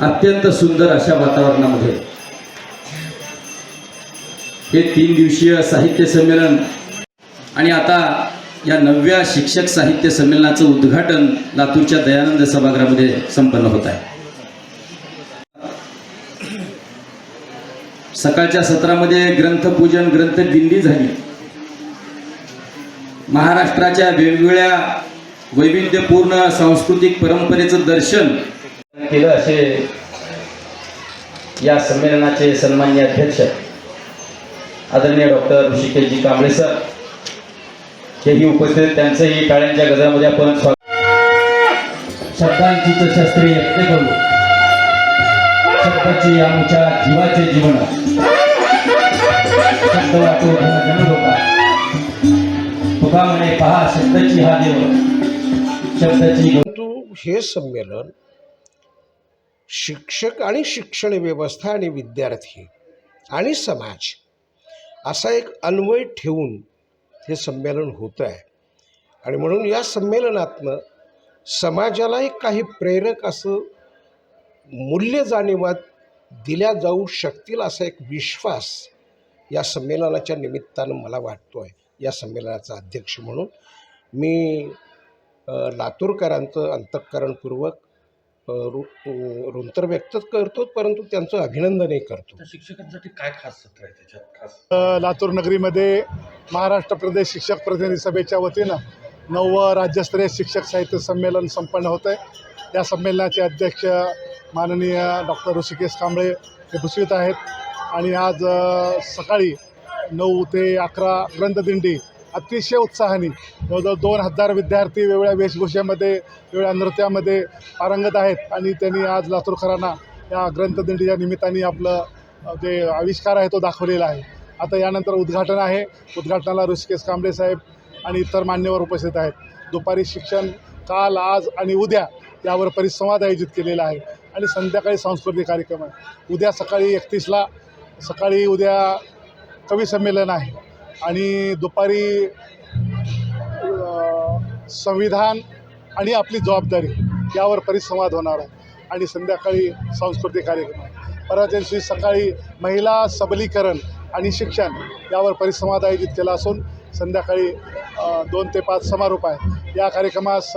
अत्यंत सुंदर अशा वातावरणामध्ये. हे तीन दिवसीय साहित्य संमेलन आणि आता या नवव्या शिक्षक साहित्य संमेलनाचं उद्घाटन लातूरच्या दयानंद सभागृहामध्ये संपन्न होत आहे. सकाळच्या सत्रामध्ये ग्रंथपूजन ग्रंथदिंडी झाली. महाराष्ट्राच्या वेगवेगळ्या वैविध्यपूर्ण सांस्कृतिक परंपरेचं दर्शन केलं असे या संमेलनाचे सन्मान्य अध्यक्ष आदरणीय डॉक्टर ऋषिकेशजी कांबळे सर हेही उपस्थित त्यांचंही टाळ्यांच्या गजरामध्ये आपण स्वागत शब्दांची शास्त्रीय यत्न करू. शब्दाची आमच्या जीवाचे जीवन. शब्द वाटो धन जन तुका म्हणे पहा शब्दाची हा देव. शब्दाची हे संमेलन शिक्षक आणि शिक्षण व्यवस्था आणि विद्यार्थी आणि समाज असा एक अन्वय ठेवून हे संमेलन होतं आहे. आणि म्हणून या संमेलनातनं समाजाला एक काही प्रेरक असं मूल्य जाणीवात दिल्या जाऊ शकतील असा एक विश्वास या संमेलनाच्या निमित्तानं मला वाटतो आहे या संमेलनाचा अध्यक्ष म्हणून. मी लातूरकरांचं अंतःकरणपूर्वक रु- रुंतर व्यक्त करतो परंतु त्यांचं अभिनंदनही करतो. तर शिक्षकांसाठी काय खास सत्र आहे त्याच्यात? खास लातूर नगरीमध्ये महाराष्ट्र प्रदेश शिक्षक प्रतिनिधी सभेच्या वतीनं नववं राज्यस्तरीय शिक्षक साहित्य संमेलन संपन्न होतं आहे. या संमेलनाचे अध्यक्ष माननीय डॉक्टर ऋषिकेश कांबळे हे भूषवित आहेत. आणि आज सकाळी नऊ ते अकरा ग्रंथदिंडी अतिशय उत्साहाने जवळजवळ दोन हजार विद्यार्थी वेगवेगळ्या वेशभूषेमध्ये वेगवेगळ्या नृत्यामध्ये पारंगत आहेत. आणि त्यांनी आज लातूरकरांना या ग्रंथदिंडीच्या निमित्ताने आपलं जे आविष्कार आहे तो दाखवलेला आहे. आता यानंतर उद्घाटन आहे. उद्घाटनाला ऋषिकेश कांबळे साहेब आणि इतर मान्यवर उपस्थित आहेत. दुपारी शिक्षण काल आज आणि उद्या यावर परिसंवाद आयोजित केलेला आहे. आणि संध्याकाळी सांस्कृतिक कार्यक्रम आहे. उद्या सकाळी एकतीसला सकाळी उद्या कवी संमेलन आहे. आणि दुपारी संविधान आणि आपली जबाबदारी यावर परिसंवाद होणार आहे. आणि संध्याकाळी सांस्कृतिक कार्यक्रम परवा दिवशी सकाळी महिला सबलीकरण आणि शिक्षण यावर परिसंवाद आयोजित केला असून संध्याकाळी दोन ते पाच समारोप आहे या कार्यक्रमास